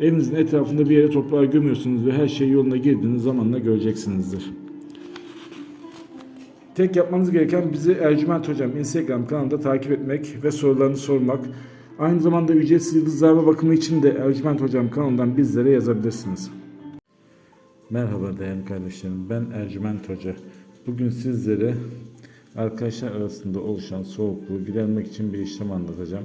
evinizin etrafında bir yere toprağa gömüyorsunuz ve her şey yoluna girdiğiniz zamanla göreceksinizdir. Tek yapmanız gereken bizi Ercüment Hocam Instagram kanalında takip etmek ve sorularını sormak. Aynı zamanda ücretsiz yıldızlarla bakımı için de Ercüment Hocam kanalından bizlere yazabilirsiniz. Merhaba değerli kardeşlerim. Ben Ercüment Hoca. Bugün sizlere arkadaşlar arasında oluşan soğukluğu gidermek için bir işlem anlatacağım.